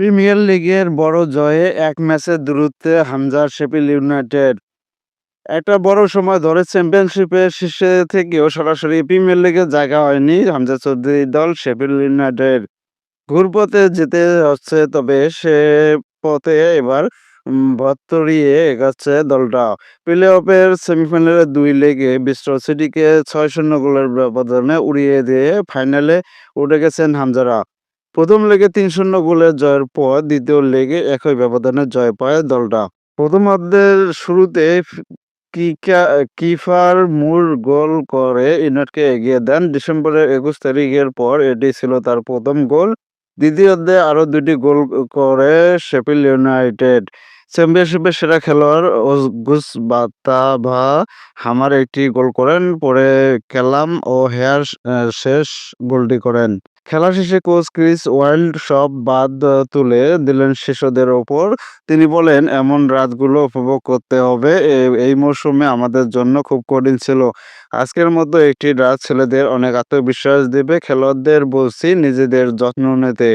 Premier লিগের বড় জয়ে এক ম্যাচের দূরত্বে হামজার শেফিল্ড ইউনাইটেড। একটা বড় সময় ধরে চ্যাম্পিয়নশিপের শীর্ষে থেকেও সরাসরি প্রিমিয়ার লিগে জায়গা হয়নি হামজা চৌধুরীর দল শেফিল্ড ইউনাইটেড। ঘুরপথে যেতে হচ্ছে, তবে সে পথে এবার ভত্তরিয়ে এগাচ্ছে দলটা। প্লে অফের সেমিফাইনালে দুই লেগে বিস্টল সিটিকে ছয় শূন্য গোলের ব্যবধানে উড়িয়ে দিয়ে ফাইনালে উঠে গেছেন হামজারা। প্রথম লেগে তিন শূন্য গোলের জয়ের পর দ্বিতীয় লেগে একই ব্যবধানে জয় পায় দলটা। প্রথমার্ধের শুরুতে কিফার মূল গোল করে ইউনাইটকে এগিয়ে দেন। ডিসেম্বরের একুশ তারিখের পর এটি ছিল তার প্রথম গোল। দ্বিতীয়ার্ধে আরও দুটি গোল করে শেফিল্ড ইউনাইটেড। চ্যাম্পিয়নশিপের সেরা খেলোয়াড় বাতাভা হামার একটি গোল করেন, পরে ক্যালাম ও হেয়ার শেষ গোলটি করেন। খেলা শেষে কোচ ক্রিস ওয়াইল্ড সব বাদ তুলে দিলেন শিশুদের ওপর। তিনি বলেন, এমন রাতগুলো উপভোগ করতে হবে। এই মৌসুমে আমাদের জন্য খুব কঠিন ছিল। আজকের মতো একটি রাত ছেলেদের অনেক আত্মবিশ্বাস দেবে। খেলোয়াড়দের বলছি, নিজেদের যত্ন নিতে।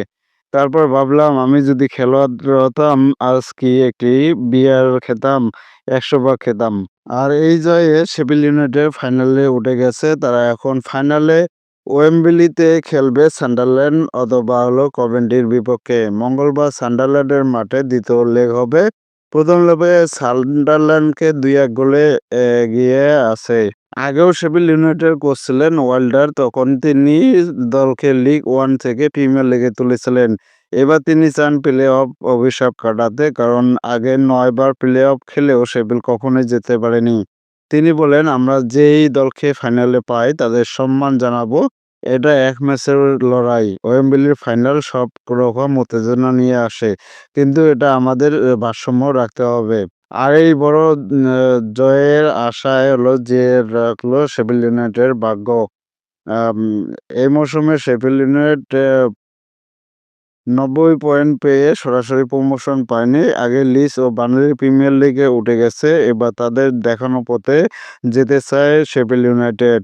তারপর ভাবলাম, আমি যদি খেলোয়াড় হতাম আজ কি একটি বিয়ার খেতাম, একশো ভাগ খেতাম? আর এই জয়ে শেফিল্ড ইউনাইটেড ফাইনালে উঠে গেছে। তারা এখন ফাইনালে ওয়েম্বলিতে খেলবে সান্ডারল্যান্ড অথবা হলো কভেন্ট্রির বিপক্ষে। মঙ্গলবার সান্ডারল্যান্ডের মাঠে দ্বিতীয় লেগ হবে। প্রথম লেগে সান্ডারল্যান্ডকে দুই এক গোলে এগিয়ে আছে। আগেও শেফিল্ড ইউনাইটেড কোচ ছিলেন ওয়াইল্ডার, তখন তিনি দলকে লিগ ওয়ান থেকে প্রিমিয়ার লিগে তুলেছিলেন। এবার তিনি চান প্লে অফ অভিশাপ কাটাতে, কারণ আগে নয়বার প্লে অফ খেলেও শেফিল্ড কখনোই যেতে পারেনি। তিনি বলেন, আমরা যেই দলকে ফাইনালে পাই, তাদের সম্মান জানাব। এটা এক ম্যাচের লড়াই। ওয়েম্বলির ফাইনাল সব রকম উত্তেজনা নিয়ে আসে। কিন্তু এটা আমাদের ভারসাম্য রাখতে হবে। আর এই বড় জয়ের আশায় হলো যে রাখল শেফিল্ড ইউনাইটেডের ভাগ্য। এই মৌসুমে শেফিল্ড ইউনাইটেড নব্বই পয়েন্ট পেয়ে সরাসরি প্রমোশন পায়নি। আগে লিস ও বার্নলি প্রিমিয়ার লিগে উঠে গেছে। এবার তাদের দেখানো পথে যেতে চায় শেফিল্ড ইউনাইটেড